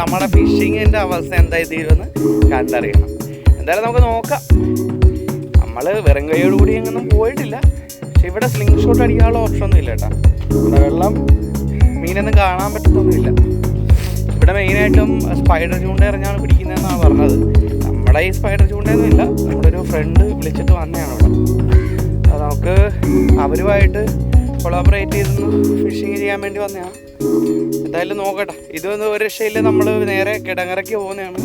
നമ്മുടെ ഫിഷിങ്ങിന്റെ അവസ്ഥ എന്തായി തീരുമെന്ന് കണ്ടറിയണം. എന്തായാലും നമുക്ക് നോക്കാം. നമ്മൾ വെറും കൈയോട് കൂടി എങ്ങൊന്നും പോയിട്ടില്ല. പക്ഷെ ഇവിടെ സ്ലിംഗ് ഷോട്ട് അടിക്കാനുള്ള ഓപ്ഷൻ ഒന്നും ഇല്ല കേട്ടോ ഇവിടെ വെള്ളം മീനൊന്നും കാണാൻ പറ്റത്തൊന്നുമില്ല ഇവിടെ മെയിനായിട്ടും സ്പൈഡർ ചൂണ്ട എറിഞ്ഞാണ് പിടിക്കുന്നതെന്നാണ് പറഞ്ഞത്. നമ്മുടെ ഈ സ്പൈഡർ ചൂണ്ടയൊന്നും ഇല്ല. നമ്മുടെ ഒരു ഫ്രണ്ട് വിളിച്ചിട്ട് വന്നതാണ് ഇവിടെ. നമുക്ക് അവരുമായിട്ട് കൊളാബറേറ്റ് ചെയ്ത് ഫിഷിങ് ചെയ്യാൻ വേണ്ടി വന്നതാണ്. എന്തായാലും നോക്കട്ടെ. ഇതൊന്നും ഒരു രക്ഷയില്ല. നമ്മൾ നേരെ കിടങ്ങറയ്ക്ക് പോകുന്നതാണ്.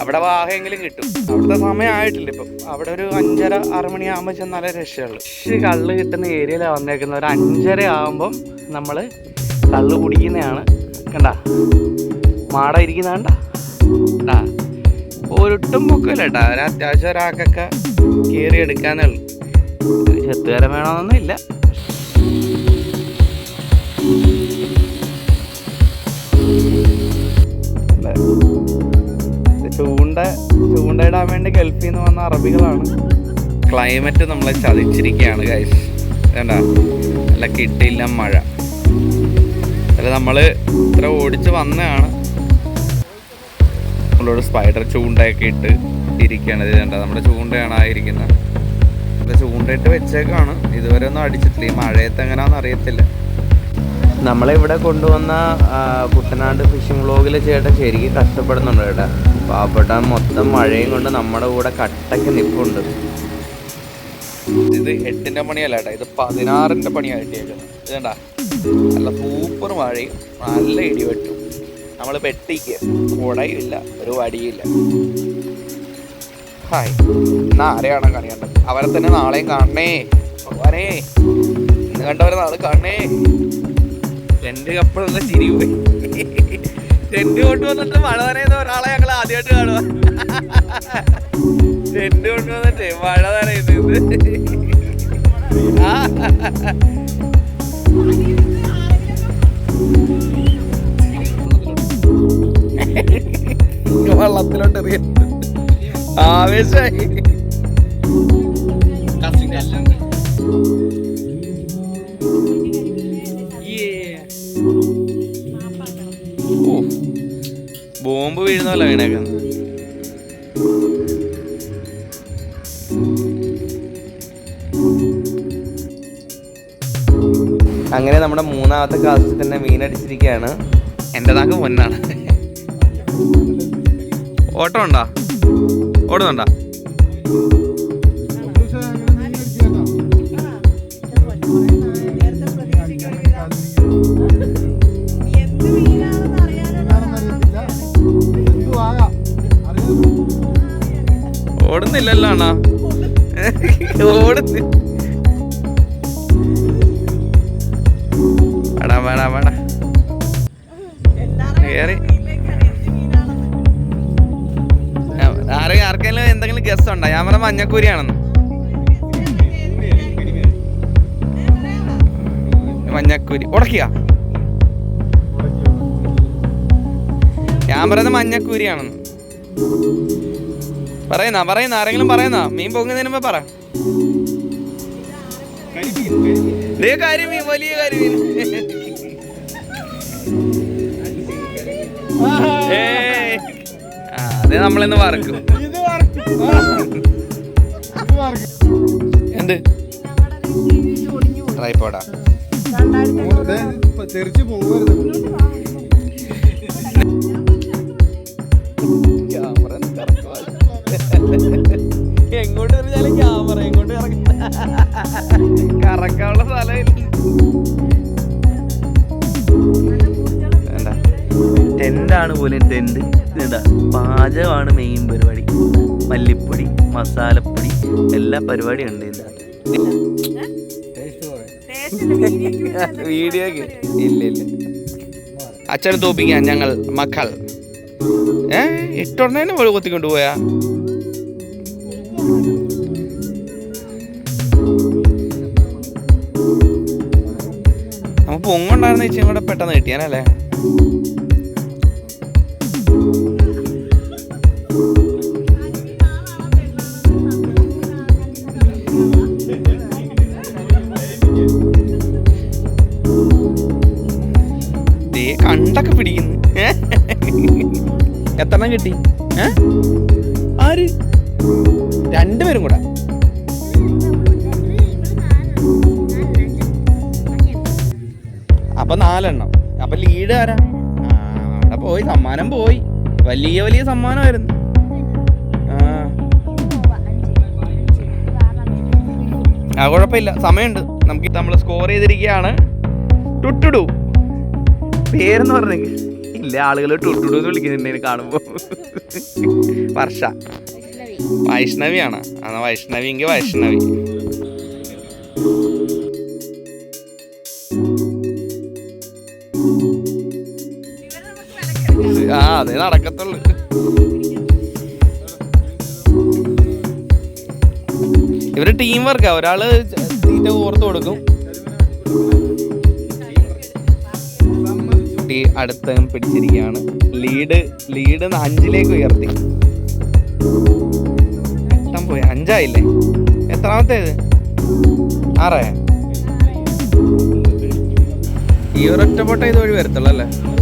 അവിടെ വാഹയെങ്കിലും കിട്ടും. അവിടുത്തെ സമയമായിട്ടില്ല ഇപ്പം. അവിടെ ഒരു അഞ്ചര ആറ് മണിയാകുമ്പോൾ ചെന്നാലേ രക്ഷയുള്ളൂ. ഫിഷ് കള്ള് കിട്ടുന്ന ഏരിയയിലാണ് വന്നേക്കുന്നത്. ഒരു അഞ്ചര ആകുമ്പം നമ്മൾ കള്ള് കുടിക്കുന്നതാണ്. കണ്ട? മാട ഇരിക്കുന്ന കണ്ട? കണ്ടാ ഒരിട്ടും പൊക്കില്ല കേട്ടോ ഒരു അത്യാവശ്യം ഒരാൾക്കൊക്കെ കയറി എടുക്കാന്നേ ഉള്ളൂ. ചെത്തുകാരൻ വേണമെന്നൊന്നും ഇല്ല ചൂണ്ട ചൂണ്ടയിടാൻ വേണ്ടി ഗൾഫിൽ നിന്ന് വന്ന അറബികളാണ്. ക്ലൈമറ്റ് നമ്മളെ ചതിച്ചിരിക്കുകയാണ് ഗൈസ് വേണ്ട അല്ല കിട്ടിയില്ല മഴ. അല്ല നമ്മൾ ഇത്ര ഓടിച്ച് വന്നതാണ്. നമ്മളോട് സ്പൈഡർ ചൂണ്ടയൊക്കെ ഇട്ട് ഇരിക്കുകയാണ്. ഇത് കണ്ട നമ്മുടെ ചൂണ്ടയാണ് ആയിരിക്കുന്നത് ചൂണ്ടയിട്ട് വെച്ചേക്കാണ്. ഇതുവരെ ഒന്നും അടിച്ചിട്ടില്ല. ഈ മഴയത്ത് എങ്ങനെയാണെന്ന് അറിയത്തില്ല. നമ്മളെ ഇവിടെ കൊണ്ടുവന്ന കുട്ടനാട് ഫിഷിംഗ് വ്ളോഗിൽ ചേട്ടൻ ശരിക്കും കഷ്ടപ്പെടുന്നുണ്ട് ചേട്ടാ. പാവപ്പെട്ട മൊത്തം മഴയും കൊണ്ട് നമ്മുടെ കൂടെ കട്ടക്ക് നിൽപ്പുണ്ട് ഇത് എട്ടിന്റെ പണിയല്ല ചേട്ടാ. ഇത് പതിനാറിന്റെ പണിയാണ് കിട്ടിയേക്കുന്നത്. ഇത് കണ്ടാ? നല്ല സൂപ്പർ മഴയും നല്ല ഇടിവെട്ടും. നമ്മൾ പെട്ടിക്ക് കുടയില്ല ഒരു വടിയില്ല. ഹായ്. എന്നാ ആരെയാണ് കണിയേണ്ടത് അവരെ തന്നെ നാളെയും കാണണേ. ഭഗവാനേ ഇന്ന് കണ്ടവരെ നാളെ കാണണേ. രണ്ട് കപ്പളുള്ള ചിരി പോയി. ടെന്റ് കൊണ്ട് വന്നിട്ട് മഴ നനയുന്ന ഒരാളെ ഞങ്ങൾ ആദ്യമായിട്ട് കാണുക ടെന്റ് കൊണ്ട് വന്നിട്ട് മഴ നനയുന്നത്. വള്ളത്തിലോട്ട് എറിയ ആവേശമായി. ബോംബ് പോലെ വീണേക്കുന്നത് അങ്ങനെ നമ്മുടെ മൂന്നാമത്തെ കാസ്റ്റിൽ തന്നെ മീനടിച്ചിരിക്കുകയാണ് എന്റെ നാക്ക് പൊന്നാണ്. ഓട്ടം ഉണ്ടോ? ഓടുന്നുണ്ടോ? ഓടുന്നില്ലല്ലോ അണ്ണാ ഓടുന്നു. വേടാ വേടാ ആരെ ആർക്കെങ്കിലും എന്തെങ്കിലും ഗസ് ഉണ്ടോ? ഞാൻ പറഞ്ഞ മഞ്ഞക്കൂരിയാണെന്ന്. മഞ്ഞക്കൂരി. ഉടക്കിയ? ഞാൻ പറയുന്നത് മഞ്ഞക്കൂരിയാണെന്ന്. പറയുന്ന പറയുന്ന ആരെങ്കിലും പറയുന്ന? മീൻ പൊങ്ങുന്നതിന് മുമ്പ് പറ. വലിയ കാര്യം അത് നമ്മളിന്ന് വറക്കും. എന്ത്? ട്രൈപ്പോടാ തെറിച്ച് പോകരുത് ടെന്റാണ് പോലും ടെന്റ് ഇതാ പാചകമാണ് മെയിൻ പരിപാടി. മല്ലിപ്പൊടി മസാലപ്പൊടി എല്ലാ പരിപാടിയും ഉണ്ട് ഇതിന്റെ വീഡിയോക്ക് ഇല്ല ഇല്ല. അച്ഛനെ തോപ്പിക്കാൻ ഞങ്ങൾ മക്കൾ. ഏ ഇട്ടുടനെ പോലെ കൊത്തിക്കൊണ്ട് പോയാ? നമുക്ക് പൊങ്ങുണ്ടായിരുന്ന ചേച്ചി കൂടെ പെട്ടെന്ന് കിട്ടിയാനല്ലേ? കിട്ടി? ആര്? രണ്ടുപേരും കൂടെ. അപ്പൊ നാലെണ്ണം. അപ്പൊ ലീഡ് ആരാ? അവിടെ പോയി. സമ്മാനം പോയി. വലിയ വലിയ സമ്മാനമായിരുന്നു. ആ. കുഴപ്പമില്ല. സമയമുണ്ട്. നമുക്ക് നമ്മൾ സ്കോർ ചെയ്തിരിക്കുകയാണ്. ടുട്ടുടു. പേരെന്ന് പറഞ്ഞെങ്കിൽ ഇല്ല ആളുകൾ ടുട്ടുടു എന്ന് വിളിക്കുന്നുണ്ട് കാണുമ്പോൾ വർഷ. വൈഷ്ണവിയാണ്. ആ വൈഷ്ണവി എങ്കിൽ വൈഷ്ണവി. ആ അതേ നടക്കത്തുള്ളു. ഇവർ ടീം വർക്കാ ഒരാൾ തീറ്റ ഓർത്ത് കൊടുക്കും. കുട്ടി അടുത്ത് പിടിച്ചിരിക്കുകയാണ്. ലീഡ് ലീഡ് അഞ്ചിലേക്ക് ഉയർത്തി. ഇഷ്ടം പോയി. അഞ്ചായില്ലേ? എത്രാമത്തേത്? ആറേ. ഈ ഒരൊറ്റ പൊട്ട ഇത് വഴി വരത്തുള്ളൂ അല്ലേ?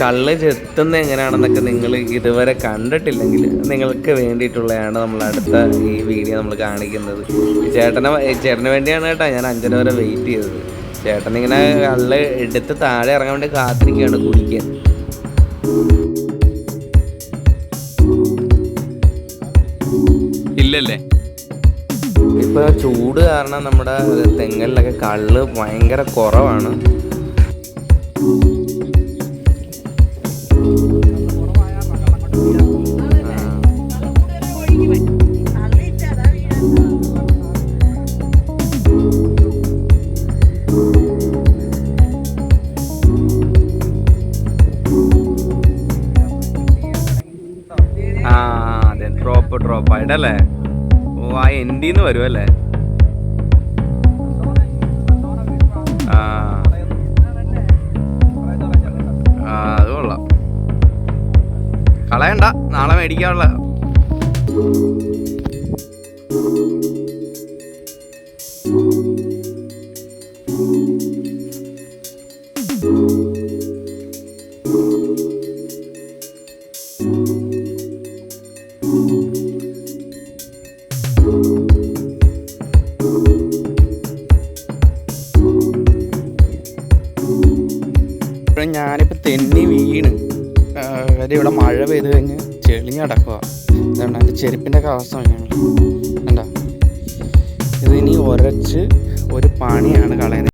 കള്ള് ചെത്തുന്ന എങ്ങനെയാണെന്നൊക്കെ നിങ്ങൾ ഇതുവരെ കണ്ടിട്ടില്ലെങ്കിൽ നിങ്ങൾക്ക് വേണ്ടിയിട്ടുള്ളതാണ് നമ്മൾ അടുത്ത ഈ വീഡിയോ നമ്മൾ കാണിക്കുന്നത്. ചേട്ടനെ ചേട്ടന് വേണ്ടിയാണ് കേട്ടോ ഞാൻ അഞ്ചര വരെ വെയിറ്റ് ചെയ്തത്. ചേട്ടൻ ഇങ്ങനെ കള്ള് എടുത്ത് താഴെ ഇറങ്ങാൻ വേണ്ടി കാത്തിരിക്കുകയാണ് കുടിക്കാൻ. ഇല്ലല്ലേ? ഇപ്പൊ ചൂട് കാരണം നമ്മുടെ തെങ്ങലിലൊക്കെ കള്ള് ഭയങ്കര കുറവാണ്. ആ എൻഡിന്ന് വരും അല്ലേ? അത് കൊള്ളാം. കളയണ്ട. നാളെ മേടിക്കാനുള്ള. ഇപ്പോഴും ഞാനിപ്പോൾ തെന്നി വീണ്. വരെ ഇവിടെ മഴ പെയ്ത് കഴിഞ്ഞ് ചെളിഞ്ഞ് കിടക്കുക അതുകൊണ്ട് എന്റെ ചെരുപ്പിന്റെ ഒക്കെ അവസ്ഥ ഞങ്ങൾ എന്താ ഇത് ഇനി ഉരച്ച് ഒരു പണിയാണ് കളയുന്നത്.